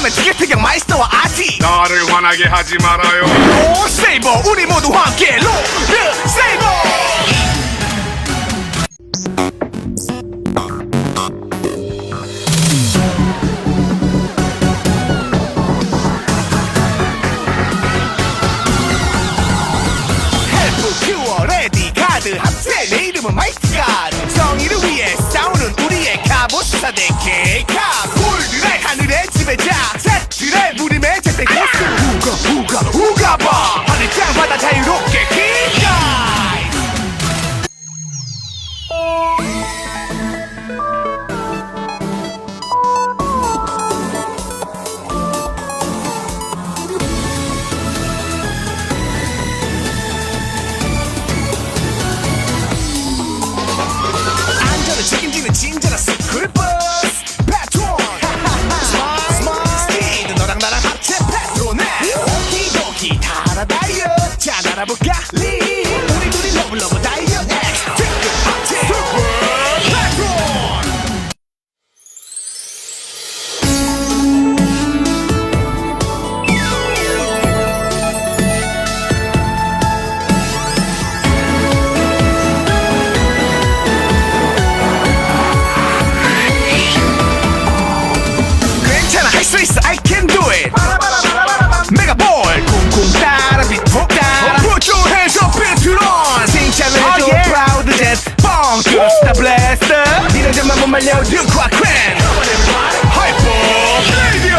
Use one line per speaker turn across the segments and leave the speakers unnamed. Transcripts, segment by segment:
왜냐면 지게태경 마이스터와 아티.
나를 화나게 하지 말아요.
오 세이버. 우리 모두 함께 로세이버. 내 이름은 마이스가드 정의를 위해 싸우는 우리의 갑옷 사대 케이카. 말려 등과 퀸 하이퍼 레디오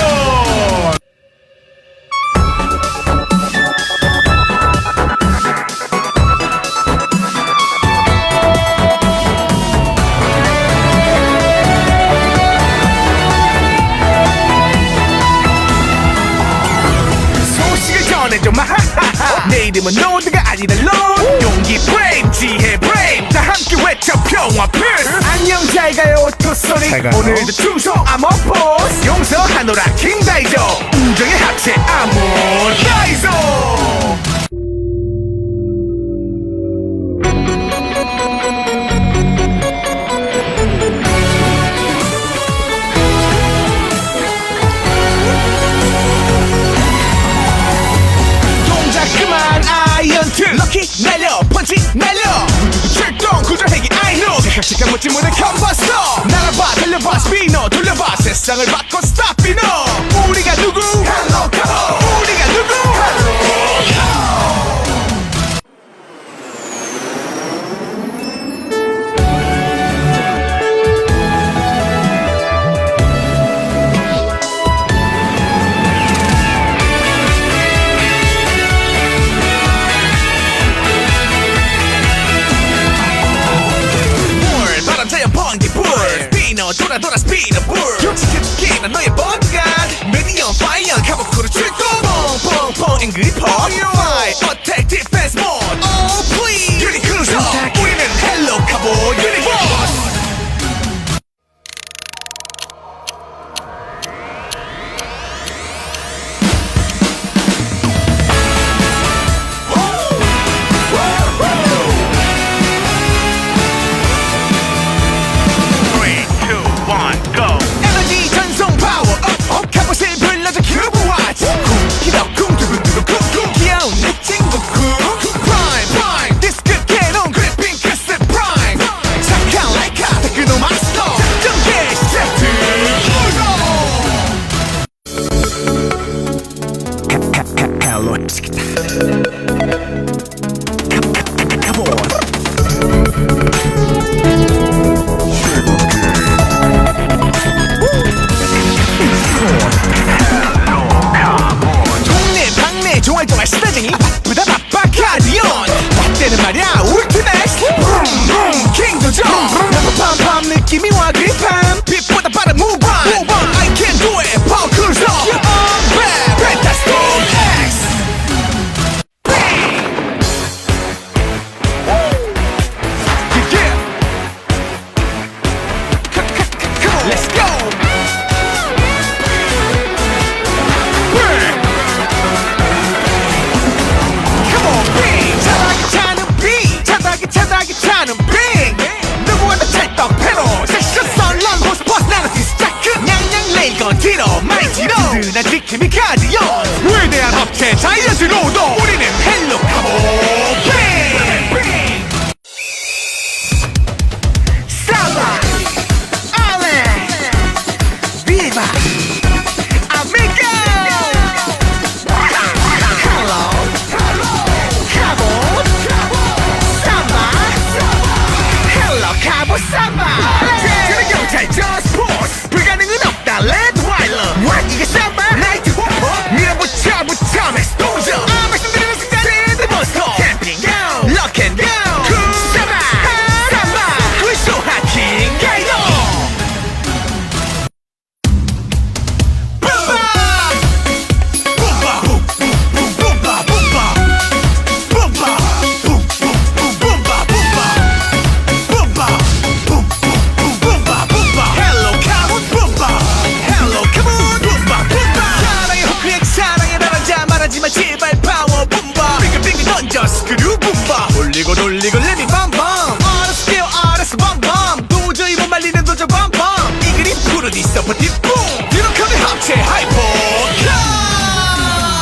소식을 전해줘 내 이름은 노드가 아니라 론. 용기 브레임 지혜 브레임 함께 외쳐 평화필 안녕 잘 가요
토소리.
오늘도 충성 암호포스. 용서하노라 킹다이저 우정의 합체 암호 다이소. 세상을 바꿔 I can do
it back Let's go!
Samba!